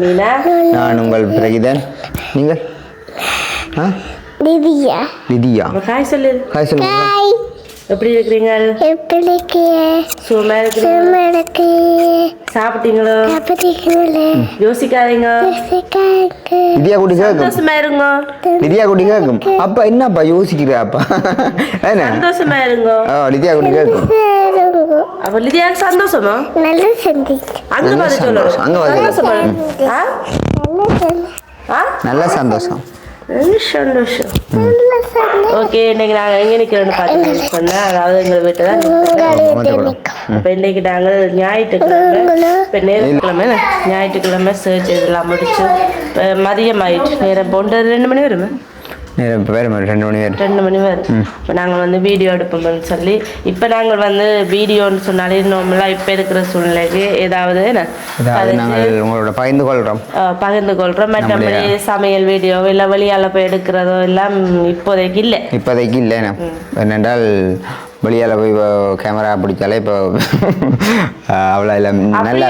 வணக்கம் நான் உங்கள் பிரகிதன். நீங்கள்? ஆ? லிதியா உங்க ஹாய் சொல்லு. ஹாய் சொல்லுங்க. ஹாய் எப்படி இருக்கிறீங்க? எப்படிக்கு சும்மா இருக்கிறீங்க சுமடக்கு சாப்பிட்டீங்களோ? அப்படிக்கல யோசிக்காதீங்க. சிக்காக்கு லிதியா குடி கேட்கும் சந்தோஷமா இருங்க. லிதியா குடி கேட்கும் அப்பா என்னப்பா யோசிக்கிற அப்பா? என்ன? சந்தோஷமா இருங்க. ஆ லிதியா குடி கேட்கும் அப்ப லிதியாக்கு சந்தோஷமா? நல்ல சந்திச்சு அங்க பார்த்து சந்தோஷம். அங்க பார்த்து சந்தோஷமா ஆ? நல்ல சந்தி ஆ? நல்ல சந்தோஷம். நல்ல சந்தோஷம் நல்ல சந்தி ஓகே இன்னைக்கு நாங்க எங்க நிக்கிறோம்னு பாத்தீங்கன்னு சொன்னா அதாவது எங்க வீட்டு தான் உங்களுடைய அப்ப இன்னைக்கு நாங்கள் ஞாயிற்றுக்கிழமை இப்ப நேரக்கிழமை ஞாயிற்றுக்கிழமை சர்ச் இதெல்லாம் முடிச்சு இப்ப மதியம் ஆயிடுச்சு நேரம் போண்டு ரெண்டு மணி வருமா நேரம் இப்போ வேறு மாதிரி ரெண்டு மணி வேறு ரெண்டு மணி வரும் இப்போ நாங்கள் வந்து வீடியோ எடுப்போம்னு சொல்லி இப்போ நாங்கள் வந்து வீடியோன்னு சொன்னாலே நார்மலாக இப்போ இருக்கிற சூழ்நிலைக்கு ஏதாவது நாங்கள் உங்களோட பகிர்ந்து கொள்கிறோம் பகிர்ந்து கொள்கிறோம் மற்றபடி சமையல் வீடியோ இல்லை வெளியால் போய் எடுக்கிறதோ எல்லாம் இப்போதைக்கு இல்லை. இப்போதைக்கு இல்லை என்ன என்னென்றால் வெளியால் போய் கேமரா பிடிச்சாலே இப்போ அவ்வளோ இல்லை. நல்லா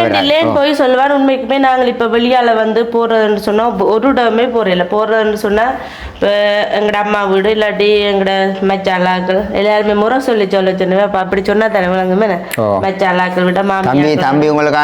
போய் சொல்லுவார் உண்மைக்குமே நாங்கள் இப்போ வெளியால் வந்து போகிறதுன்னு சொன்னோம் ஒரு இடமே போகிறதில்ல போகிறதுன்னு சொன்னால் இப்போ எங்களோட அம்மா வீடு இல்லாட்டி எங்களோட மச்சாலாக்கள் எல்லாருமே முறை சொல்லி சொல்ல சொன்னேன் அப்போ அப்படி சொன்னால் தானே விளங்குமே. மச்சாலாக்கள் விட தம்பி மாமியார் தம்பி உங்களுக்கு?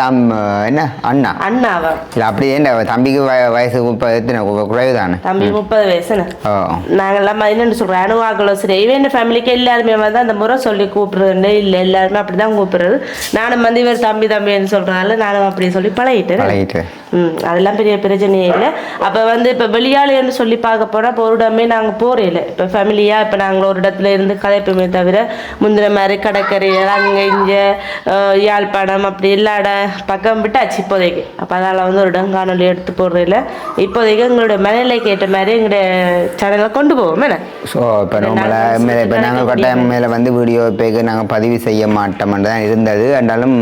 தாம் என்ன? அண்ணா? அண்ணாவா? இல்லை அப்படி ஏன்டா தம்பிக்கு வய வயசு முப்பது எத்தனை? குறைவு தானே தம்பி முப்பது வயசுன்னு. ஓ. நாங்கெல்லாம் என்னென்னு சொல்கிறோம் அணுவாக்களோ சரி இவன் ஃபேமிலிக்கு எல்லாருமே வந்து அந்த முறை சொல்லி கூப்பிடுறதுன்னு இல்லை எல்லாருமே அப்படி தான் கூப்பிடுறது. நானும் வந்து இவர் தம்பி தம்பின்னு சொல்கிறதால நானும் அப்படி சொல்லி பழகிட்டேன். பழகிட்டேன். ம் அதெல்லாம் பெரிய பிரச்சனையே இல்லை. அப்போ வந்து இப்போ வெளியாளுன்னு சொல்லி பார்க்க போனால் இப்போ ஒரு இடமே நாங்கள் போகிறே இல்லை இப்போ ஃபேமிலியாக இப்போ நாங்கள் ஒரு இடத்துல இருந்து கதைப்போமே தவிர முந்தின மாதிரி கடற்கரையில் அங்கே இங்கே யாழ்ப்பாணம் அப்படி எல்லா இட பக்கம் விட்டாச்சு இப்போதைக்கு. அப்போ அதனால் வந்து ஒரு இடம் காணொலி எடுத்து போடுறதில்ல இப்போதைக்கு எங்களோட மனநிலைக்கு ஏற்ற மாதிரி எங்களுடைய சேனலை கொண்டு போவோம் என்ன? ஸோ இப்போ நம்மளை மேலே இப்போ நாங்கள் கட்டாயம் மேலே வந்து வீடியோ இப்போக்கு நாங்கள் பதிவு செய்ய மாட்டோம்னு தான் இருந்தது. என்றாலும்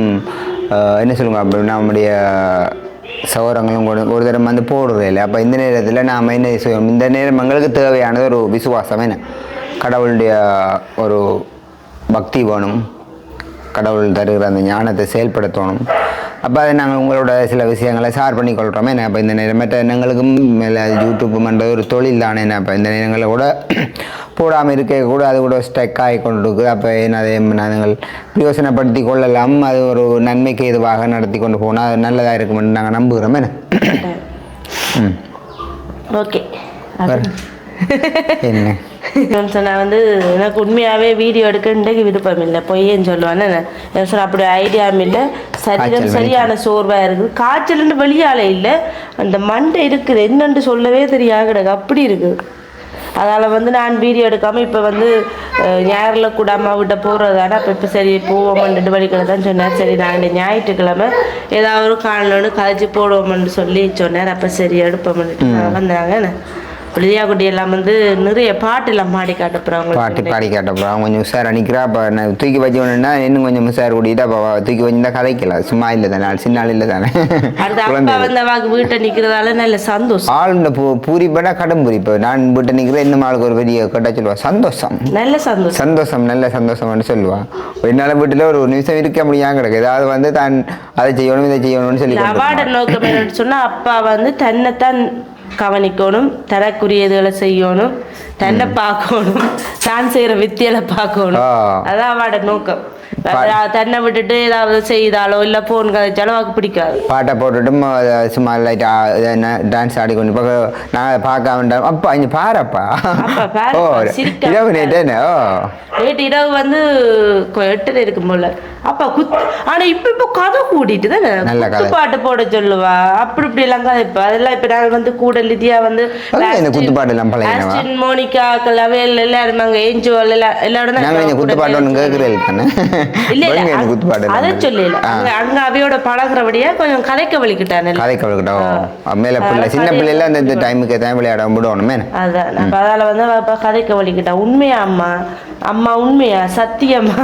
என்ன சொல்லுங்க அப்படி நம்முடைய சௌரங்களும் கொடு ஒரு தரம் வந்து போடுறது இல்லை அப்போ இந்த நேரத்தில் நாம் என்ன செய்வோம் இந்த நேரம் எங்களுக்கு தேவையானது ஒரு விசுவாசம் என்ன? கடவுளுடைய ஒரு பக்தி வேணும். கடவுள் தருகிற அந்த ஞானத்தை செயல்படுத்தணும். அப்போ அதை நாங்கள் உங்களோட சில விஷயங்களை ஷேர் பண்ணி கொள்கிறோமே என்ன இப்போ இந்த நேரம் மற்ற எங்களுக்கும் மேலே யூடியூப்புன்றது ஒரு தொழில் தானே. என்ன இப்போ இந்த நேரங்களில் கூட போடாமல் இருக்க கூட அது கூட ஸ்டக் ஆகி கொண்டு இருக்குது அப்போ என்ன அதை நாங்கள் பிரயோசனப்படுத்தி கொள்ளலாம். அது ஒரு நன்மைக்கு எதுவாக நடத்தி கொண்டு போனால் அது நல்லதாக இருக்குமென்னு நாங்கள் நம்புகிறோமே. என்ன ஓகே. என்ன? சொன்னா வந்து எனக்கு உண்மையாகவே வீடியோ எடுக்கன்றதுக்கு விருப்பம் இல்லை. பொய்யன்னு சொல்லுவானே சொன்ன அப்படி ஐடியாவும் இல்லை. சரீரம் சரியான சோர்வாக இருக்குது காய்ச்சல்னு வெளியால இல்லை. அந்த மண்டை இருக்குது. என்னன்னு சொல்லவே தெரியாது கிடக்கு அப்படி இருக்குது அதால் வந்து நான் வீடியோ எடுக்காமல் இப்போ வந்து ஞாயிறில் கூட அம்மா விட்ட போகிறதான அப்போ இப்போ சரி போவோம்ன்ட்டு வழிகளை தான் சொன்னார். சரி நாங்கள் ஞாயிற்றுக்கிழமை ஏதாவது ஒரு காணலன்னு கதைச்சி போடுவோம்னு சொல்லி சொன்னார். அப்போ சரி எடுப்போம்னுட்டு வந்தாங்க என்ன புளியா குட்டி எல்லாம் வந்து நிறைய பாட்டு எல்லாம் பாடி காட்ட போகிறாங்க பாட்டி பாடி கேட்டப்போ அவன் கொஞ்சம் உஷார் அணிக்கிறா அப்போ நான் தூக்கி வச்சோன்னா இன்னும் கொஞ்சம் உஷார் கூட்டிகிட்டு அப்போ தூக்கி வச்சிருந்தா கதைக்கல. சும்மா இல்லை தானே. சின்ன இல்லை தானே. அடுத்த அப்பா வந்து அவாக்கு வீட்டை நிற்கிறதால நல்ல சந்தோஷம். ஆள் இந்த பூரிப்படா கடும் பூரிப்பு நான் வீட்டை நிற்கிறேன் இன்னும் ஆளுக்கு ஒரு பெரிய கட்ட சொல்லுவா சந்தோஷம். நல்ல சந்தோஷம். சந்தோஷம் நல்ல சந்தோஷம்னு சொல்லுவா. என்னால் வீட்டில் ஒரு நிமிஷம் இருக்க முடியாம கிடக்கு. ஏதாவது வந்து தான் அதை செய்யணும் இதை செய்யணும்னு சொல்லி அவார்ட நோக்கம் என்னன்னு சொன்னா அப்பா வந்து தன்னைத்தான் கவனிக்கணும் தரக்குரியதுகளை செய்யணும் தன்னை பார்க்கணும் தான் செய்யற வித்தியலை பார்க்கணும். அதான் அவார்ட நோக்கம். தன்னை விட்டுட்டு ஏதாவது செய்தாலோ இல்ல போன் கதைச்சாலோ அவருக்கு பிடிக்காது. பாட்டை போட்டுட்டும் அதை சும்மா லைட்டாக டான்ஸ் ஆடி கொண்டு இப்போ நான் பார்க்க வேண்டாம் அப்பா இங்கே பாருப்பா. ஓ இரவு நேற்று என்ன ஓ. நேற்று இரவு வந்து எட்டுல இருக்கும் போல. அப்பா குத்து ஆனா இப்ப இப்ப கதை கூட்டிட்டு தானே. குத்து பாட்டு போட சொல்லுவா. அப்படி இப்படி எல்லாம் கதை இப்ப அதெல்லாம் இப்ப நாங்க வந்து கூட லிதியா வந்து குத்து பாட்டு எல்லாம் ஆஸ்டின், மோனிகா எல்லாரும் எல்லாரும் அங்க ஏஞ்சோ எல்லாம் எல்லாரும் குத்து பாட்டு ஒன்று கேட்குறேன் தானே? இல்ல அதை. சொல்லல. அங்க அவையோட பழகுறபடியா கொஞ்சம் கதைக்க வலிக்கிட்டானே. கதை கவலைக்கிட்டோம் மேலே பிள்ளை சின்ன பிள்ளைல அந்த டைமுக்கு தான் விளையாட விடணுமே. அதான். அதால வந்து இப்ப கதைக்க வலிக்கிட்டா. உண்மையா அம்மா? அம்மா உண்மையா? சத்தியமா?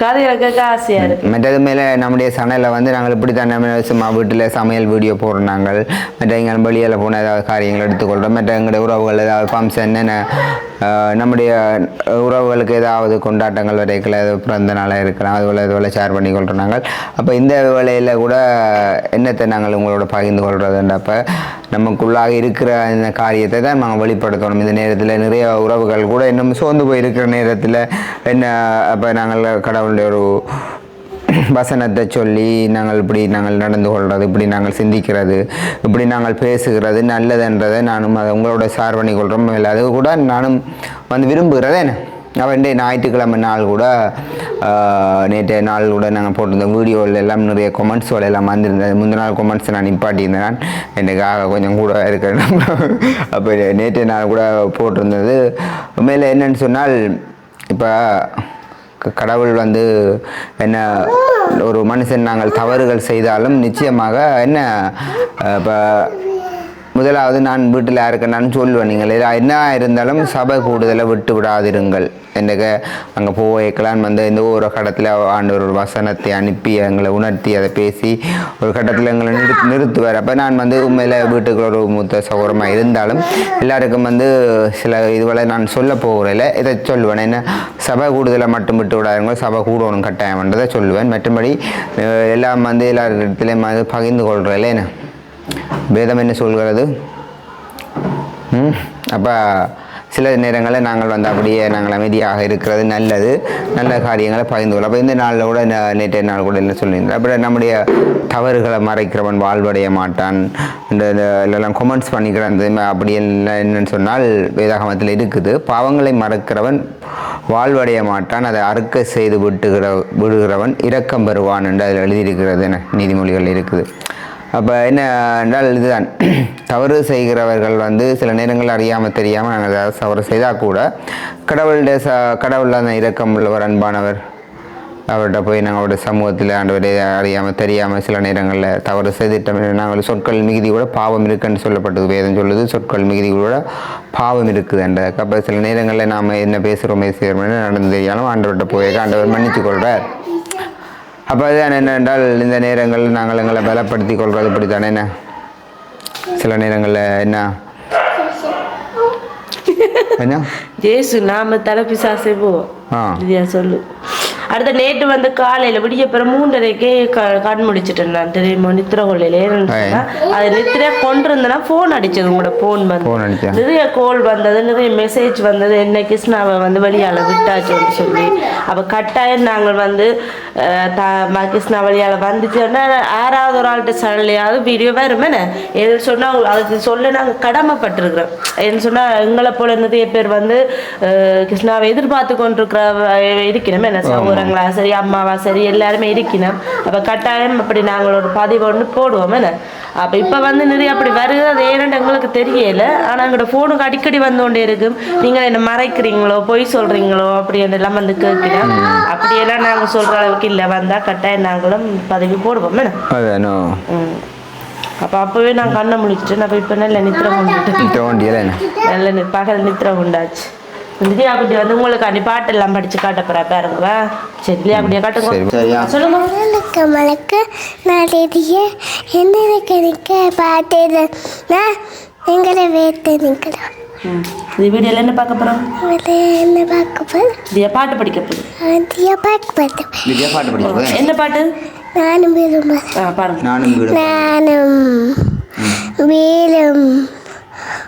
கதையில கேட்க ஆசையா இருக்கு. மற்றது மேலே நம்முடைய சமையலில் வந்து நாங்கள் இப்படி தான் நம்ம சும்மா வீட்டில் சமையல் வீடியோ போடுறோம் நாங்கள். மற்ற எங்கள் வெளியில் போன ஏதாவது காரியங்கள் எடுத்துக்கொள்கிறோம் மற்ற எங்களுடைய உறவுகள் ஏதாவது ஃபங்க்ஷன் நம்முடைய உறவுகளுக்கு ஏதாவது கொண்டாட்டங்கள் ஏதாவது பிறந்த நாளாக இருக்கலாம் அதுபோல் இதுபோல் ஷேர் பண்ணி கொள்கிறோம் நாங்கள் அப்போ இந்த வேலையில் கூட என்னத்தை நாங்கள் உங்களோட பகிர்ந்து கொள்கிறதுன்றப்ப நமக்குள்ளாக இருக்கிற இந்த காரியத்தை தான் நாங்கள் வெளிப்படுத்தணும். இந்த நேரத்தில் நிறைய உறவுகள் கூட இன்னும் சோர்ந்து போய் இருக்கிற நேரத்தில் என்ன அப்போ நாங்கள் கடவுளுடைய ஒரு வசனத்தை சொல்லி நாங்கள் இப்படி நாங்கள் நடந்து கொள்வது இப்படி நாங்கள் சிந்திக்கிறது இப்படி நாங்கள் பேசுகிறது நல்லதுன்றதை நானும் அதை உங்களோட சார்பணி பண்ணி கொள்கிறோம் இல்லை அது கூட நானும் வந்து விரும்புகிறதே அவன்டே ஞாயிற்றுக்கிழமை நாள் கூட நேற்றைய நாள் கூட நாங்கள் போட்டிருந்த வீடியோவில் எல்லாம் நிறைய கொமெண்ட்ஸ் எல்லாம் வந்திருந்தது. முந்தின நாள் கொமெண்ட்ஸ் நான் நிப்பாட்டியிருந்தேன். நான் எனக்காக கொஞ்சம் கூட இருக்கிறேன். அப்போ நேற்றைய நாள் கூட போட்டிருந்தது. உண்மையில் என்னன்னு சொன்னால் இப்போ கடவுள் வந்து என்ன ஒரு மனுஷன் நாங்கள் தவறுகள் செய்தாலும் நிச்சயமாக என்ன இப்போ முதலாவது நான் வீட்டில் யாருக்கு நான் சொல்லுவேன் நீங்கள் என்ன இருந்தாலும் சபை கூடுதலை விட்டு விடாதிருங்கள். எனக்கு அங்கே போய்க்கலாம் வந்து இந்த ஒரு கட்டத்தில் ஆண்டு ஒரு வசனத்தை அனுப்பி எங்களை உணர்த்தி அதை பேசி ஒரு கட்டத்தில் எங்களை நிறு நிறுத்துவார். அப்போ நான் வந்து உண்மையில் வீட்டுக்கு ஒரு மூத்த சகோரமாக இருந்தாலும் எல்லாருக்கும் வந்து சில இதுவரை நான் சொல்ல போகிறதில்ல இதை சொல்லுவேன். என்ன சபை கூடுதலை மட்டும் விட்டு விடாதவங்க சபை கூடணும் கட்டாயம்ன்றதை சொல்லுவேன். மற்றபடி எல்லாம் வந்து எல்லாரிடத்துலையும் வந்து பகிர்ந்து கொள்கிறதில்ல என்ன? வேதம் என்ன சொல்கிறது? அப்போ சில நேரங்களில் நாங்கள் வந்து அப்படியே நாங்கள் அமைதியாக இருக்கிறது நல்லது. நல்ல காரியங்களை பகிர்ந்து கொள்ளலாம். அப்போ இந்த நாளில் கூட நேற்றைய நாள் கூட என்ன சொல்லியிருந்தேன் அப்புறம் நம்முடைய தவறுகளை மறைக்கிறவன் வாழ்வடைய மாட்டான். இந்த இந்த எல்லாம் கொமெண்ட்ஸ் பண்ணிக்கிறான். அப்படி எல்லாம் என்னன்னு சொன்னால் வேதாகமத்தில் இருக்குது. பாவங்களை மறக்கிறவன் வாழ்வடைய மாட்டான். அதை அறுக்க செய்து விட்டுகிற விடுகிறவன் இரக்கம் பெறுவான் என்று அதில் எழுதியிருக்கிறது என நீதிமொழிகள் இருக்குது. அப்போ என்ன என்றால் இதுதான். தவறு செய்கிறவர்கள் வந்து சில நேரங்கள் அறியாமல் தெரியாமல் நாங்கள் ஏதாவது தவறு செய்தால் கூட கடவுளுடைய ச கடவுள் அந்த இரக்கம் உள்ளவர் அன்பானவர். அவர்கிட்ட போய் நாங்கள் அவருடைய சமூகத்தில் ஆண்டவரை அறியாமல் தெரியாமல் சில நேரங்களில் தவறு செய்துட்டோம். நாங்கள் சொற்கள் மிகுதி கூட பாவம் இருக்குன்னு சொல்லப்பட்டது. வேதம் சொல்லுது சொற்கள் மிகுதி கூட பாவம் இருக்குது என்ற. அப்போ சில நேரங்களில் நாம் என்ன பேசுகிறோம் பேசுகிறோம்னு நடந்து தெரியாலும் ஆண்டவர்கிட்ட போய் ஆண்டவர் மன்னித்து கொள்கிறார் அப்போ அதுதான் என்னென்றால் இந்த நேரங்களில் நாங்கள் எங்களை பலப்படுத்தி கொள்வது இப்படி தானே என்ன? சில நேரங்களில் என்ன? என்ன? ஜேசு நாம தலைப்பிசாசே போவோம். இதுயா சொல்லு. அடுத்த நேற்று வந்து காலையில விடிய பிறகு மூன்றரைக்கே கண் முடிச்சிட்டேன் நான். தெரியுமா நித்திர கொள்ளையில சொன்னா, அது நித்திர கொண்டிருந்தேன்னா ஃபோன் அடிச்சது உங்களோட ஃபோன் வந்து. நிறைய கால் வந்தது நிறைய மெசேஜ் வந்தது. என்ன கிருஷ்ணாவை வந்து வெளியால விட்டாச்சுன்னு சொல்லி. அப்போ கட்டாயம் நாங்கள் வந்து கிருஷ்ணா வெளியால வந்துச்சோன்னா யாராவது ஒரு ஆள்கிட்ட சொல்லலையாவது வீடியோ வருமேனே எது சொன்னால் அதுக்கு சொல்ல நாங்கள் கடமைப்பட்டிருக்கிறோம். ஏன்னு சொன்னால் எங்களை போல நிறைய பேர் வந்து கிருஷ்ணாவை எதிர்பார்த்து கொண்டிருக்கிற இருக்கணும் என்ன சகோதரங்களா சரி அம்மாவா சரி எல்லாருமே இருக்கணும் அப்போ கட்டாயம் அப்படி நாங்கள் ஒரு பதிவு ஒன்று போடுவோம் என்ன? அப்போ இப்போ வந்து நிறைய அப்படி வருது அது ஏன்னு எங்களுக்கு தெரியல. ஆனால் எங்களோட ஃபோனுக்கு அடிக்கடி வந்து கொண்டே இருக்கும். நீங்கள் என்ன மறைக்கிறீங்களோ பொய் சொல்கிறீங்களோ அப்படி எல்லாம் வந்து கேட்கிறோம் அப்படியெல்லாம் நாங்கள் சொல்கிற அளவுக்கு இல்லை. வந்தால் கட்டாயம் நாங்களும் பதவி போடுவோம் என்ன? அப்போ அப்போவே நான் கண்ணை முழிச்சிட்டேன். அப்போ இப்போ நல்ல நித்திரை கொண்டுட்டேன். நல்ல பகல் நித்திரை உண்டாச்சு திவ்யா குட்டி வந்து உங்களுக்கு அடி பாட்டெல்லாம் படிச்சு காட்ட போறா பாருங்க சரி திவ்யா குட்டியை காட்டுங்க. சொல்லுங்க. மலக்க நிறைய என்ன கணிக்க பார்த்தது நான் எங்களை வேத்த நிற்கிறோம் இந்த வீடியோல என்ன பார்க்க போறோம்? என்ன பார்க்க போகிறேன் திவ்யா பாட்டு படிக்க பார்த்தேன் விஜயா பாட்டு என்ன பாட்டு? நானும் விரும்புகிறேன் ஆ பாருங்க. நானும் வீடு. நானும் வீரும்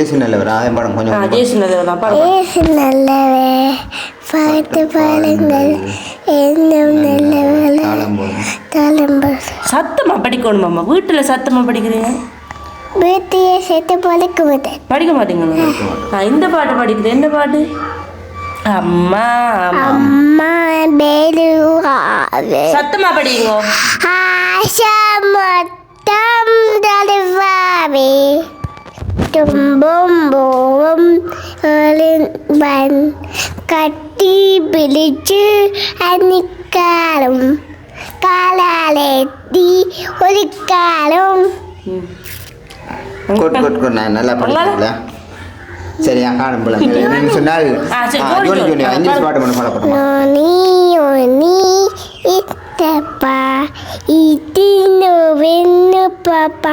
ஏசு நல்லவர் ஆயம் படம் கொஞ்சம் ஜேசு நல்லதான் பாருங்க ஏசு நல்லவே பாட்டு பாடுங்கள். என்னும் நல்லவள தாளம் போடும் தளம்பு சத்தமா படிக்கணுமாம்மா வீட்டுல சத்தமா படிக்கிறீங்க? வீட்டையே சேர்த்து பழக்க மாட்டேன் படிக்க மாட்டீங்களா? ஆ இந்த பாட்டு படிக்கிறேன் என்ன பாட்டு? அம்மா அம்மா. சத்தமா படிங்க ஆஷா மொத்தம் தருவாவே தும்பும் போவும் வன் கட்டி பிடிச்சு அன்னிக்காரும் காலாலேத்தி ஒரு காலம் ம். கொட் கொட் கொட் நான் நல்லா படிக்கல சரியா காணும் போல என்னன்னு சொன்னால் ஆ, சரி, ஆ, ஜோடி, ஜோடி, ஜோடி. ஜோடி. ஆ, இங்கிலீஷ் பாடு. பாட்டு பண்ண பாட போகிறோம் நோனி ஒனி இத்தப்பா இத்தினு வென்னு பாப்பா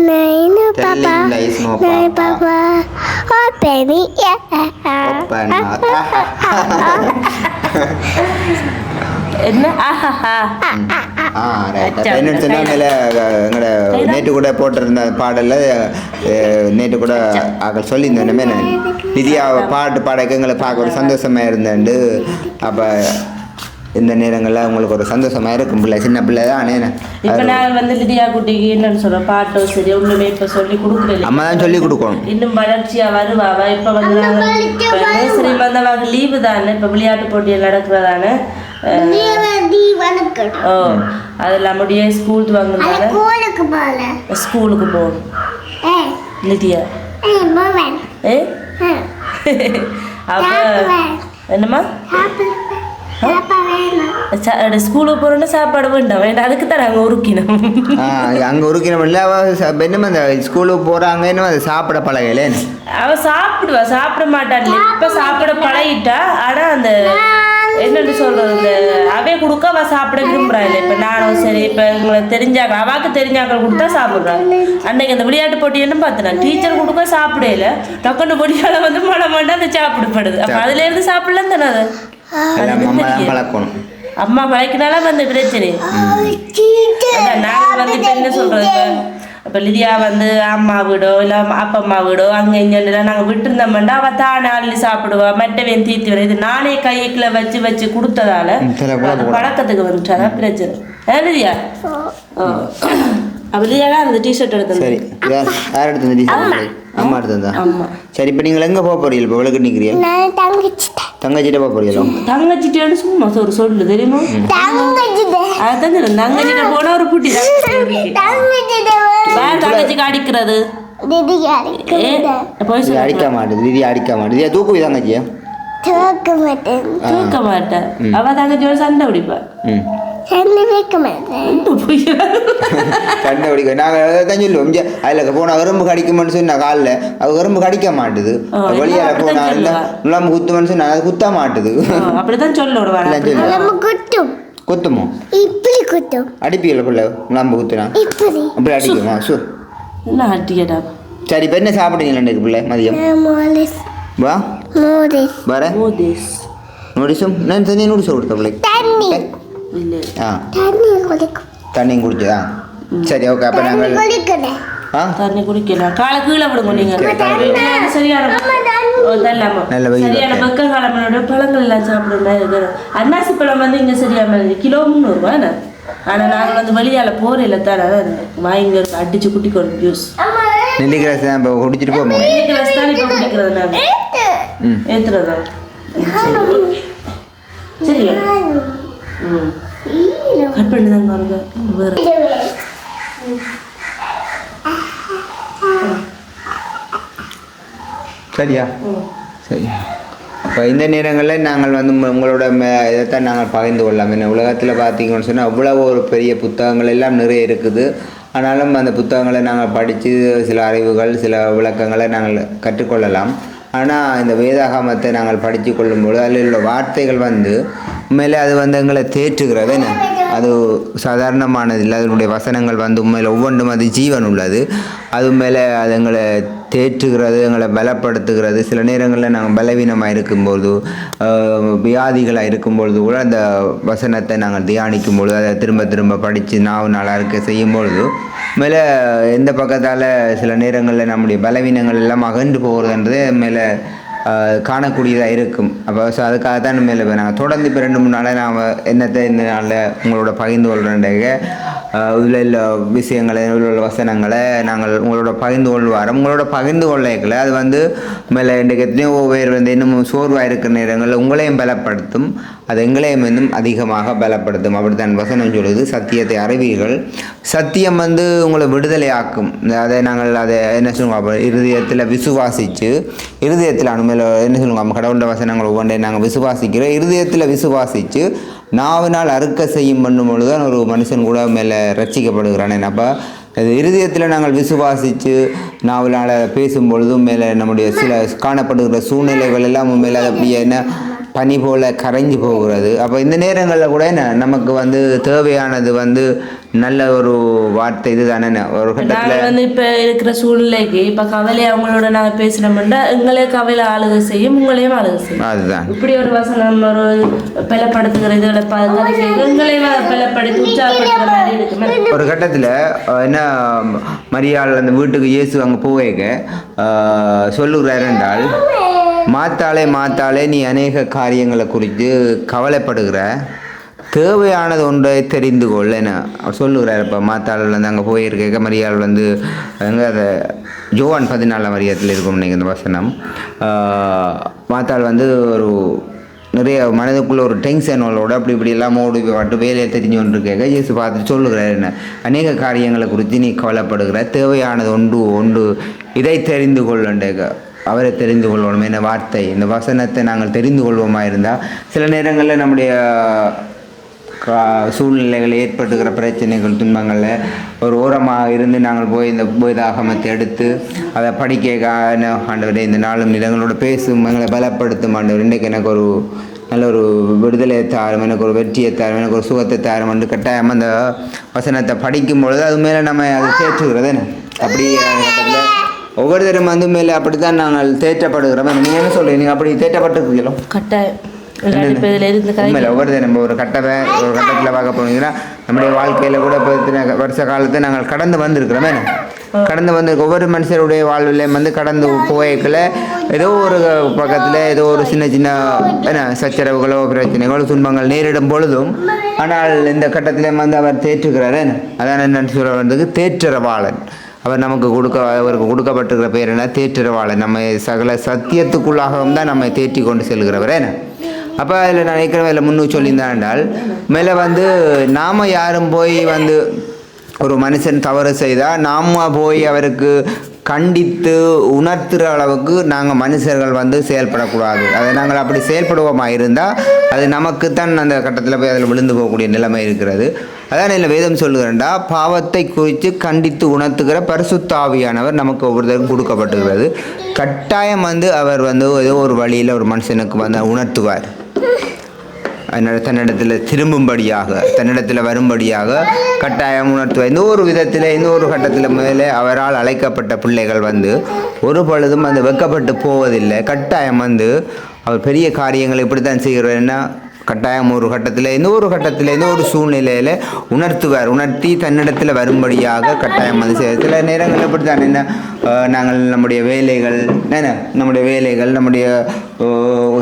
நைனு பாப்பா நை. பாப்பா ஓ பெனி. என்ன ஆஹாஹா ஆ ரைட் அச்சா, என்னன்னு சொன்னால் மேலே எங்களோட நேற்று கூட போட்டிருந்த பாடலில் நேற்று கூட அவள் சொல்லியிருந்தேன் நான் நிதியா பாட்டு பாடக்க எங்களை பார்க்க ஒரு சந்தோஷமாக இருந்தேன்டு அப்போ இந்த நேரங்களில் உங்களுக்கு ஒரு சந்தோஷமாக இருக்கும் பிள்ளை சின்ன பிள்ளை தான்? இப்ப நாங்கள் வந்து லிதியா குட்டிக்கு என்னன்னு சொல்றோம் பாட்டோ சரி ஒண்ணுமே இப்ப சொல்லி கொடுக்குறேன் அம்மா தான் சொல்லி கொடுக்கணும். இன்னும் வளர்ச்சியா வருவாவ இப்ப வந்து நர்சரி வந்தவாங்க லீவு தானே இப்ப விளையாட்டு போட்டிகள் நடக்கிறதானே? ஓ அதெல்லாம் முடிய ஸ்கூல் போல ஸ்கூலுக்கு போகணும் லிதியா ஏ அப்ப என்னம்மா? ஸ்கூலுக்கு போறோம்னா சாப்பாடு வேண்டாம் வேண்டாம் அதுக்கு தான் நாங்கள் உருக்கினோம் அங்கே உருக்கின இல்லை அவள் என்னமோ இந்த ஸ்கூலுக்கு போகிறாங்க என்னமோ அதை சாப்பிட பழகலே அவ சாப்பிடுவா சாப்பிட மாட்டாள் இப்ப சாப்பிட பழகிட்டா ஆனா அந்த என்னன்னு சொல்றது இந்த அவை கொடுக்க அவ சாப்பிட விரும்புறா இல்லை இப்ப நானும் சரி இப்ப உங்களுக்கு தெரிஞ்சாங்க அவாக்கு தெரிஞ்சாங்க கொடுத்தா சாப்பிடுறா அன்னைக்கு அந்த விளையாட்டு போட்டி என்ன பார்த்தேன் டீச்சர் கொடுக்க சாப்பிடல டக்குன்னு பொடியால வந்து மழை மாட்டா அந்த சாப்பிடப்படுது அப்ப அதுல இருந்து சாப்பிடலாம் தானே அது அம்மா பழக்கினால வந்து பிரச்சனை. அதான் நாங்க வந்து இப்ப என்ன சொல்றது? இப்ப லிதியா வந்து அம்மா வீடோ இல்ல அப்பா அம்மா வீடோ அங்க இங்கலாம் நாங்க விட்டுருந்தோம்னா அவ தானே அள்ளி சாப்பிடுவா மட்டவன் தீத்தி வரும். இது நானே கைக்குள்ள வச்சு வச்சு கொடுத்ததால. பழக்கத்துக்கு வந்துட்டு அதான் பிரச்சனை. ஏன் லிதியா. அப்ப லிதியா அந்த டிஷர்ட் எடுத்தது அம்மா ஆமா. சரி இப்போ நீங்கள் எங்கே போக போறீங்க? இப்போ விளக்கு நிற்கிறீங்க தங்கச்சிட்ட. போக போறீங்களா? தங்கச்சிட்டேன்னு சும்மா ஒரு சொல்லு தெரியுமா? அதான் தங்கச்சிட்ட போனா ஒரு புட்டி தங்கச்சிக்கு அடிக்கிறது. திதி அடிக்க மாட்டேது இது அடிக்க மாட்டேது இது தூக்குவி தங்கச்சியா தூக்க மாட்டேன் தூக்க மாட்டேன் அவ தங்கச்சியோட சண்டை பிடிப்பா. சண்டை பிடிக்க நாங்கள் தான் சொல்லுவோம் அதில் போனால் எறும்பு கடிக்குமென்னு சொன்னா காலில் அது எறும்பு கடிக்க மாட்டுது வெளியால் போனால். நுழம்பு குத்துமென்னு சொன்னா அது குத்த மாட்டுது அப்படிதான் சொல்லு நம்ம குத்தும் இப்படி குத்தும் அடிப்பீங்கள பிள்ளை நுழம்பு குத்துனா இப்படி அப்படி அடிக்குமா சு என்ன அட்டிக்கடா சரி இப்போ என்ன சாப்பிட்டீங்களா இன்றைக்கு பிள்ளை மதியம் நான் மோலிஸ் வா மோலிஸ் வர மோதேஸ் நூடிஸும் நான் தண்ணி நூடிஸ் கொடுத்த பிள்ளை தண்ணி இல்ல ஆ தண்ணியும் குடிச்சதா சரி ஓகே அப்போ நாங்கள் ஆ தண்ணி குடிக்கலாம் காலை கீழே விடுங்க நீங்க சரி, இது சரியான. நல்ல சரியான. பக்க காலங்களோட பழங்கள் எல்லாம் சாப்பிடுங்க அன்னாசி பழம் வந்து இங்க இருக்கு. கிலோ முந்நூறுபா என்ன? ஆனா நாங்க வந்து வெளியால போறையில தானே வாங்கி அடிச்சு குட்டிக்கணும் ஜூஸ் நெல்லிக்கிழமை தான் இப்போ குடிச்சிட்டு போவோம் தான் இப்ப குடிக்கிறது நாங்க ம் ஏத்துறதா சரி ம் கட் பண்ணி தான் பாருங்க வேற. சரியா? சரி. இப்போ இந்த நேரங்களில் நாங்கள் வந்து உங்களோட இதைத்தான் நாங்கள் பகிர்ந்து கொள்ளலாம். என்ன உலகத்தில் பார்த்தீங்கன்னு சொன்னால் அவ்வளோ ஒரு பெரிய புத்தகங்கள் எல்லாம் நிறைய இருக்குது. ஆனாலும் அந்த புத்தகங்களை நாங்கள் படித்து சில அறிவுகள் சில விளக்கங்களை நாங்கள் கற்றுக்கொள்ளலாம். ஆனால் இந்த வேதாகமத்தை நாங்கள் படித்து கொள்ளும்போது அதில் உள்ள வார்த்தைகள் வந்து உண்மையிலே அது வந்து எங்களை தேற்றுகிறது. என்ன? அது சாதாரணமானது இல்லை அதனுடைய வசனங்கள் வந்து உண்மையில் ஒவ்வொன்றும் அது ஜீவன் உள்ளது. அது மேலே அது எங்களை தேற்றுகிறது எங்களை பலப்படுத்துகிறது. சில நேரங்களில் நாங்கள் பலவீனமாக இருக்கும்போது வியாதிகளாக இருக்கும்பொழுது கூட அந்த வசனத்தை நாங்கள் தியானிக்கும் பொழுது அதை திரும்ப திரும்ப படித்து நாவு நாளாக இருக்க செய்யும் பொழுது மேலே எந்த பக்கத்தால் சில நேரங்களில் நம்முடைய பலவீனங்கள் எல்லாம் அகன்று போகிறதுன்றது மேலே காணக்கூடியதாக இருக்கும். அப்போ ஸோ அதுக்காக தான் மேலே நாங்கள் தொடர்ந்து இப்போ ரெண்டு மூணு நாளாக நாம் என்னத்தை இந்த நாளில் உங்களோட பகிர்ந்து கொள்கிறேன்டாக இதில் உள்ள விஷயங்களை உள்ள வசனங்களை நாங்கள் உங்களோட பகிர்ந்து கொள்வாரோம் உங்களோட பகிர்ந்து கொள்ளைகளை அது வந்து மேலே இன்றைக்கு எத்தனையோ பேர் வந்து இன்னும் சோர்வாக இருக்கிற நேரங்களில் உங்களையும் பலப்படுத்தும் அது எங்களையும் இன்னும் அதிகமாக பலப்படுத்தும் அப்படித்தான் வசனம் சொல்லுது சத்தியத்தை அறிவீர்கள் சத்தியம் வந்து உங்களை விடுதலை ஆக்கும் அதை நாங்கள் அதை என்ன சொல்லுவோம் இருதயத்தில் விசுவாசித்து இருதயத்தில் அனுமையில் என்ன சொல்லுவோம் கடவுள வசனங்கள் ஒவ்வொன்றையும் நாங்கள் விசுவாசிக்கிறோம் இருதயத்தில் விசுவாசித்து நாவினால் அறுக்க செய்யும் பண்ணும் பொழுது தான் ஒரு மனுஷன் கூட மேலே ரட்சிக்கப்படுகிறானே. அப்போ? அது இருதயத்தில் நாங்கள் விசுவாசித்து நாவலால் பேசும் பொழுதும் மேலே நம்முடைய சில காணப்படுகிற சூழ்நிலைகள் எல்லாம் மேலே அது அப்படியே என்ன பனி போல கரைஞ்சு போகிறது. அப்போ இந்த நேரங்களில் கூட என்ன நமக்கு வந்து தேவையானது வந்து நல்ல ஒரு வார்த்தை இது தானே ஒரு கட்டத்தில் வந்து இப்போ இருக்கிற சூழ்நிலைக்கு இப்போ கவலை அவங்களோட நாங்கள் பேசினோம்னா எங்களே கவலை ஆளுகை செய்யும் உங்களையும் ஆளுகை செய்யும். அதுதான். இப்படி ஒரு வசனம் ஒரு பலப்படுத்துகிற பார்த்து எங்களையும் பலப்படுத்தி உற்சாகப்படுத்துகிற மாதிரி இருக்குமே ஒரு கட்டத்தில் என்ன மரியாள் அந்த வீட்டுக்கு இயேசு அங்கே போவேக சொல்லுகிறார் என்றால் மாத்தாலே மாத்தாளே நீ அநேக காரியங்களை குறித்து கவலைப்படுகிற. தேவையானது ஒன்றை தெரிந்து கொள் என்ன சொல்லுகிறார். இப்போ மாத்தாள் வந்து அங்கே போயிருக்க மரியாள் வந்து அங்கே அதை ஜோவான் பதினாலாம் மரியாதையில் இருக்கும் நீங்கள் இந்த வசனம். மாத்தாள் வந்து ஒரு நிறைய மனதுக்குள்ளே ஒரு டென்ஷனோட அப்படி இப்படி எல்லாம் ஓடி பாட்டு வேலையை தெரிஞ்சு கொண்டு கேட்க இயேசு பார்த்து சொல்லுகிறார் என்ன அநேக காரியங்களை குறித்து நீ கவலைப்படுகிற தேவையானது ஒன்று ஒன்று இதை தெரிந்து கொள்ளண்டேக அவரை தெரிந்து கொள்வோம் என்ன வார்த்தை இந்த வசனத்தை நாங்கள் தெரிந்து கொள்வோமா இருந்தால் சில நேரங்களில் நம்முடைய கா- சூழ்நிலைகள் ஏற்பட்டுக்கிற பிரச்சனைகள் துன்பங்களில் ஒரு ஓரமாக இருந்து நாங்கள் போய் இந்த வேதாகமத்தை எடுத்து அதை படிக்க ஆண்டவரே இந்த நாளும் நிலங்களோட பேசும் எங்களை பலப்படுத்தும் ஆண்டவர். இன்றைக்கு எனக்கு ஒரு நல்ல ஒரு விடுதலையை தாரும் எனக்கு ஒரு வெற்றியை தாரும் எனக்கு ஒரு சுகத்தை தாரும் என்று கட்டாயம் அந்த வசனத்தை படிக்கும் பொழுது அது மேலே நம்ம அதை சேர்த்துக்கிறது என்ன? அப்படி ஒவ்வொரு தரம் வந்து மேலே அப்படித்தான் நாங்கள் தேற்றப்படுகிறோம். நீங்கள் என்ன சொல்றீங்க? நீங்கள் அப்படி தேற்றப்பட்டிருக்கீங்களோ? கட்டாயம் ஒவ்வொரு நம்ம ஒரு கட்டத்தை ஒரு கட்டத்தில் பார்க்க போனீங்கன்னா நம்முடைய வாழ்க்கையில் கூட இப்போ வருஷ காலத்தை நாங்கள் கடந்து வந்திருக்கிறோமே. கடந்து வந்து ஒவ்வொரு மனுஷருடைய வாழ்விலையும் வந்து கடந்து போய்க்கல ஏதோ ஒரு பக்கத்தில் ஏதோ ஒரு சின்ன சின்ன என்ன சச்சரவுகளோ பிரச்சனைகளோ துன்பங்கள் நேரிடும் பொழுதும் ஆனால் இந்த கட்டத்திலே வந்து அவர் தேற்றுகிறார்? அதான் என்னன்னு சொல்ல வந்ததுக்கு தேற்றரவாளன். அவர் நமக்கு கொடுக்க அவருக்கு கொடுக்கப்பட்டிருக்கிற பேர் என்ன? தேற்றுறவாளர் நம்ம சகல சத்தியத்துக்குள்ளாகவும் தான் நம்மை தேற்றி கொண்டு செல்கிறவர் என்ன? அப்போ அதில் நான் ஏற்கனவே இல்லை முன்னு சொல்லியிருந்தேன் என்றால் மேலே வந்து நாம் யாரும் போய் வந்து ஒரு மனுஷன் தவறு செய்தால் நாம போய் அவருக்கு கண்டித்து உணர்த்துற அளவுக்கு நாங்கள் மனுஷர்கள் வந்து செயல்படக்கூடாது. அதை நாங்கள் அப்படி செயல்படுவோமா இருந்தால் அது நமக்குத்தான் அந்த கட்டத்தில் போய் அதில் விழுந்து போகக்கூடிய நிலைமை இருக்கிறது. அதான் இல்லை வேதம் சொல்லுகிறேன்டா பாவத்தை குறித்து கண்டித்து உணர்த்துகிற பரிசுத்தாவியானவர் நமக்கு ஒவ்வொருத்தருக்கும் கொடுக்கப்பட்டுகிறது கட்டாயம் வந்து அவர் வந்து ஏதோ ஒரு வழியில் ஒரு மனுஷனுக்கு வந்து உணர்த்துவார். அதனால் தன்னிடத்தில் திரும்பும்படியாக தன்னிடத்தில் வரும்படியாக கட்டாயம் உணர்த்துவார். இந்த ஒரு விதத்தில் இந்த ஒரு கட்டத்தில் மேலே அவரால் அழைக்கப்பட்ட பிள்ளைகள் வந்து ஒரு பொழுதும் அந்த வெக்கப்பட்டு போவதில்லை. கட்டாயம் வந்து அவர் பெரிய காரியங்களை இப்படி தான் செய்கிறேன்னா கட்டாயம் ஒரு கட்டத்தில் இந்த ஒரு கட்டத்தில் இந்த ஒரு சூழ்நிலையில் உணர்த்துவார். உணர்த்தி தன்னிடத்தில் வரும்படியாக கட்டாயம் வந்து செய்வார். சில நேரங்களில் இப்படி தான் என்ன நாங்கள் நம்முடைய வேலைகள் என்ன நம்முடைய வேலைகள் நம்முடைய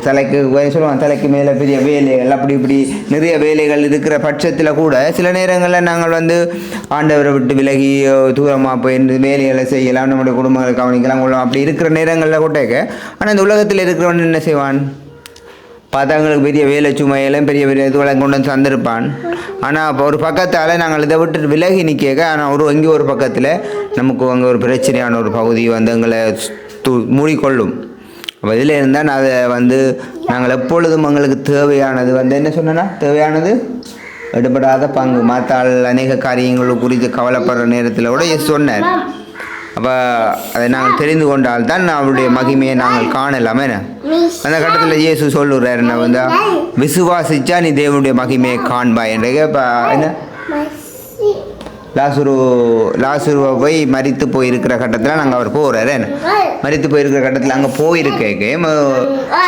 தலைக்கு சொல்லுவாங்க தலைக்கு மேலே பெரிய வேலைகள் அப்படி இப்படி நிறைய வேலைகள் இருக்கிற பட்சத்தில் கூட சில நேரங்களில் நாங்கள் வந்து ஆண்டவரை விட்டு விலகி தூரமாக போய் வேலைகளை செய்யலாம் நம்முடைய குடும்பங்களை கவனிக்கலாம் கொள்ளலாம். அப்படி இருக்கிற நேரங்களில் கூட ஆனால் இந்த உலகத்தில் இருக்கிறவன் என்ன செய்வான்? பார்த்தவங்களுக்கு பெரிய வேலை சுமையெல்லாம் பெரிய பெரிய இதுவெல்லாம் கொண்டு வந்து தந்திருப்பான். ஆனால் அப்போ ஒரு பக்கத்தால் நாங்கள் இதை விட்டு விலகி நிற்க ஆனால் ஒரு இங்கே ஒரு பக்கத்தில் நமக்கு அங்கே ஒரு பிரச்சனையான ஒரு பகுதி வந்து எங்களை து மூடிக்கொள்ளும். அப்போ இதில் இருந்தால் அதை வந்து நாங்கள் எப்பொழுதும் எங்களுக்கு தேவையானது வந்து என்ன சொன்னேன்னா தேவையானது எடுபடாத பங்கு. மாத்தால் அநேக காரியங்கள் குறித்து கவலைப்படுற நேரத்தில் கூட எஸ் சொன்னார். அப்போ அதை நாங்கள் தெரிந்து கொண்டால் தான் அவருடைய மகிமையை நாங்கள் காணலாமே. அந்த கட்டத்தில் இயேசு சொல்லுறாரு என்ன வந்து விசுவாசிச்சா நீ தேவனுடைய மகிமையை காண்பாய் என்ற. இப்போ என்ன? லாசுரு லாசுருவை போய் மரித்து போயிருக்கிற கட்டத்தில் நாங்கள் அவர் போகிறாரு மரித்து போயிருக்கிற கட்டத்தில் அங்கே போயிருக்கே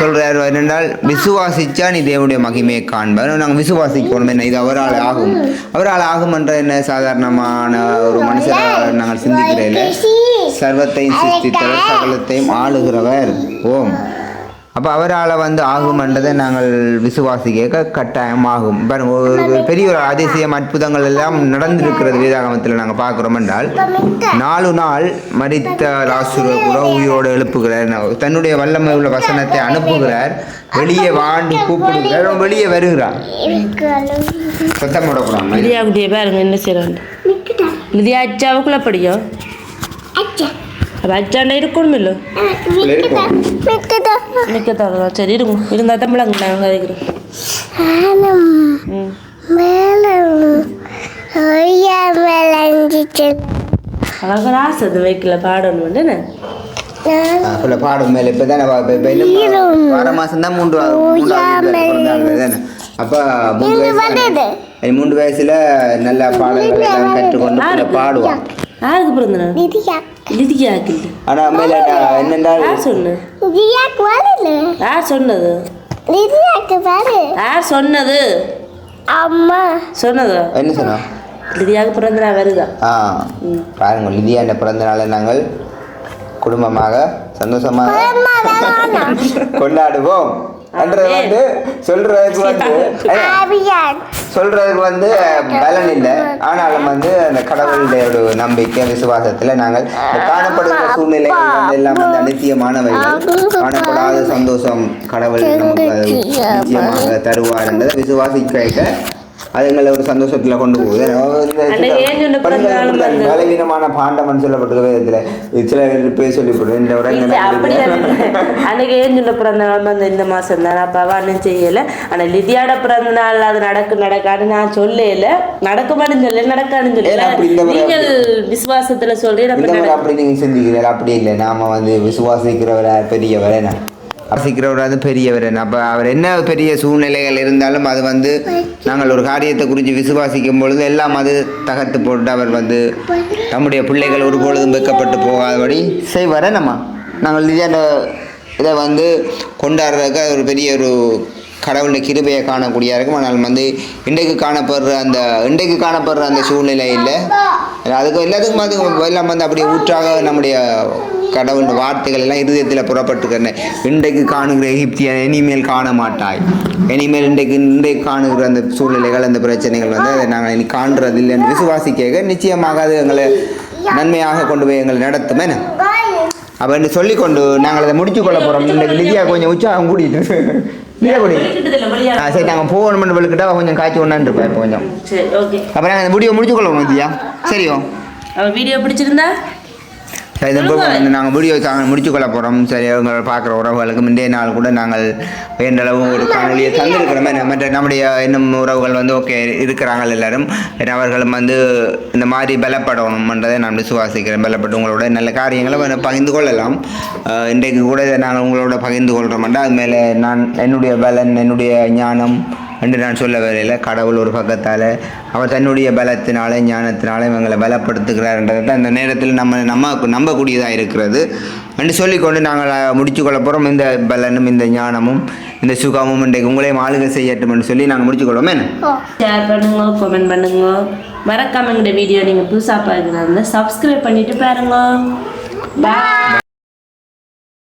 சொல்கிறாரு என்னென்றால் விசுவாசிச்சா நீ தேவனுடைய மகிமையை காண்பார். நாங்கள் விசுவாசிக்கணும். என்ன இது அவரால் ஆகும். அவரால் ஆகும் என்ற என்ன சாதாரணமான ஒரு மனுஷரை நாங்கள் சிந்திக்கிறதில்ல. சர்வத்தையும் சிருஷ்டித்தவர் சகலத்தையும் ஆளுகிறவர். ஓம். அப்போ அவரால் வந்து ஆகுமன்றதை நாங்கள் விசுவாசிக்க கட்டாயம் ஆகும் பாருங்க ஒரு பெரிய ஒரு அதிசயம் அற்புதங்கள் எல்லாம் நடந்திருக்கிறது வேதாகமத்தில் நாங்கள் பார்க்குறோம் என்றால் நாலு நாள் மரித்த லாசுரை கூட உயிரோடு எழுப்புகிறார். தன்னுடைய வல்லமை உள்ள வசனத்தை அனுப்புகிறார். வெளியே வாண்டி கூப்பிடுகிறார். வெளியே வருகிறார் சத்தம் போடக்கூடாது. லிதியா குட்டியை பாருங்க என்ன செய்கிறாங்க நிற்கட்டா லிதியா அச்சாவுக்குள்ள படியும் அச்சாண்ட இருக்கணும் இல்லை நிற்கட்டா நிற்கட்டா நிற்க தரலாம் சரி இருங்க இருந்தால் தான் பிள்ளைங்க நாங்கள் கதைக்கிறோம் ஆனம் ம் மேலம் ஐயா மேலஞ்சிச்சு அழகாக ஆசை அது வைக்கல பாடணும் என்ன நான் சொல்ல பாடும் மேலே இப்போ தானே வார மாதம் தான் மூன்று அப்போ மூன்று வயசுல நல்ல பாடல்கள் எல்லாம் கற்றுக்கொண்டு பாடுவான் யாருக்கு பிறந்தனா நிதியா லிதியாக்கு இல்லை ஆனால் மேலே என்னென்றால் யார் சொன்னு நிதியாக்கு வரல யார் சொன்னது நிதியாக்கு வரு யார் சொன்னது அம்மா சொன்னது என்ன சொன்னா லிதியாவுக்கு பிறந்த நான் வருதா ஆ பாருங்க லிதியா என்ற பிறந்த நாளை நாங்கள் குடும்பமாக சந்தோஷமாக அம்மா வேணாம் கொண்டாடுவோம் என்றது வந்து சொல்றதுக்கு வந்து சொல்றதுக்கு வந்து பலன் இல்லை. ஆனாலும் வந்து அந்த கடவுளுடைய ஒரு நம்பிக்கை விசுவாசத்துல நாங்கள் காணப்படுகிற சூழ்நிலைகள் வந்து எல்லாம் வந்து அனித்தியமானவைகள் காணப்படாத சந்தோஷம் கடவுள் நமக்கு நிச்சயமாக தருவார் என்றதை விசுவாசிக்க அது எங்களை ஒரு சந்தோஷத்துல கொண்டு போகுது. சொன்ன? பலவீனமான பாண்டம்னு சொல்லப்பட்டிருக்க வேதத்துல. சில பேர் சொல்லிவிடும் இந்த அன்னைக்கு ஏன் சொல்ல பிறந்த நாள் வந்து இந்த மாசம் தான். அப்போ அவனும் செய்யல. ஆனா லிதியாட பிறந்த நாள் அது நடக்கு நடக்காது நான் சொல்லல. நடக்குமான்னு சொல்ல நடக்காதுன்னு சொல்லல. நீங்கள் விசுவாசத்துல சொல்றீங்க நடக்கும் அப்படி நீங்க சிந்திக்கிறீர்கள். அப்படி இல்லை. நாம வந்து விசுவாசிக்கிறவர பெரியவர் என்ன? வாசிக்கிறவர் அது பெரியவர். அப்போ அவர் என்ன பெரிய சூழ்நிலைகள் இருந்தாலும் அது வந்து நாங்கள் ஒரு காரியத்தை குறித்து விசுவாசிக்கும் பொழுது எல்லாம் அது தகர்த்து போட்டு அவர் வந்து நம்முடைய பிள்ளைகள் ஒரு பொழுதும் வைக்கப்பட்டு போகாதபடி செய்வார. நம்ம நாங்கள் இதே இதை வந்து கொண்டாடுறதுக்கு அது ஒரு பெரிய ஒரு கடவுளுடைய கிருபையை காணக்கூடிய இருக்கும். ஆனால் வந்து இன்றைக்கு காணப்படுற அந்த இன்றைக்கு காணப்படுற அந்த சூழ்நிலையில் அதுக்கு எல்லாத்துக்கும் அது எல்லாம் வந்து அப்படியே ஊற்றாக நம்முடைய கடவுள் வார்த்தைகள் எல்லாம் இருதயத்தில் புறப்பட்டுக்கிறேன் இன்றைக்கு காணுகிற எகிப்தியன் இனிமேல் காண மாட்டாய் இனிமேல் இன்றைக்கு இன்றைக்கு காணுகிற அந்த சூழ்நிலைகள் அந்த பிரச்சனைகள் வந்து அதை நாங்கள் இனி காண்றது இல்லை என்று விசுவாசிக்க நிச்சயமாக அது எங்களை நன்மையாக கொண்டு போய் எங்களை நடத்தும். என்ன? அப்போ என்று சொல்லிக்கொண்டு நாங்கள் அதை முடிச்சு கொள்ள போகிறோம் இன்றைக்கு நிதியா கொஞ்சம் உற்சாகம் கூட்டிட்டு நிதியா கூடி. ஆ சரி நாங்கள் போகணும்னு விழுக்கிட்டா கொஞ்சம் காய்ச்சி ஒன்றான்னு இருப்பேன் இப்போ கொஞ்சம். அப்புறம் நாங்கள் முடிவை முடிச்சு கொள்ளணும் நிதியா. சரியோ? வீடியோ பிடிச்சிருந்தா? சரி இந்த நாங்கள் வீடியோ முடிச்சு கொள்ள போகிறோம் சரி அவங்க பார்க்குற உறவுகளுக்கு முந்தைய நாள் கூட நாங்கள் வேண்டளவு ஒரு காணொலியை தந்திருக்கிறோம். மற்ற நம்முடைய இன்னும் உறவுகள் வந்து ஓகே இருக்கிறாங்க எல்லாரும். அவர்களும் வந்து இந்த மாதிரி பலப்படணும்ன்றதை நான் விசுவாசிக்கிறேன். பலப்பட்டு உங்களோட நல்ல காரியங்களை பகிர்ந்து கொள்ளலாம். இன்றைக்கு கூட இதை நாங்கள் உங்களோட பகிர்ந்து கொள்கிறோம்டா அது மேலே நான் என்னுடைய பலன் என்னுடைய ஞானம் என்று நான் சொல்ல வரையில் கடவுள் ஒரு பக்கத்தால் அவர் தன்னுடைய பலத்தினாலே ஞானத்தினாலே எங்களை பலப்படுத்துகிறார்ன்றது இந்த நேரத்தில் நம்ம நம்ம நம்பக்கூடியதாக இருக்கிறது. என்று சொல்லிக்கொண்டு நாங்கள் முடிச்சு கொள்ள போகிறோம் இந்த பலனும் இந்த ஞானமும் இந்த சுகமும் இன்றைக்கு உங்களையும் ஆளுகை செய்யட்டும் என்று சொல்லி நாங்கள் முடிச்சு கொள்வோம் என்ன ஷேர் பண்ணுங்க கமெண்ட் பண்ணுங்க. மறக்காம இந்த வீடியோ நீங்க புதுசா பார்க்கறதா இருந்தா சப்ஸ்கிரைப் பண்ணிட்டு பாருங்க. பாய்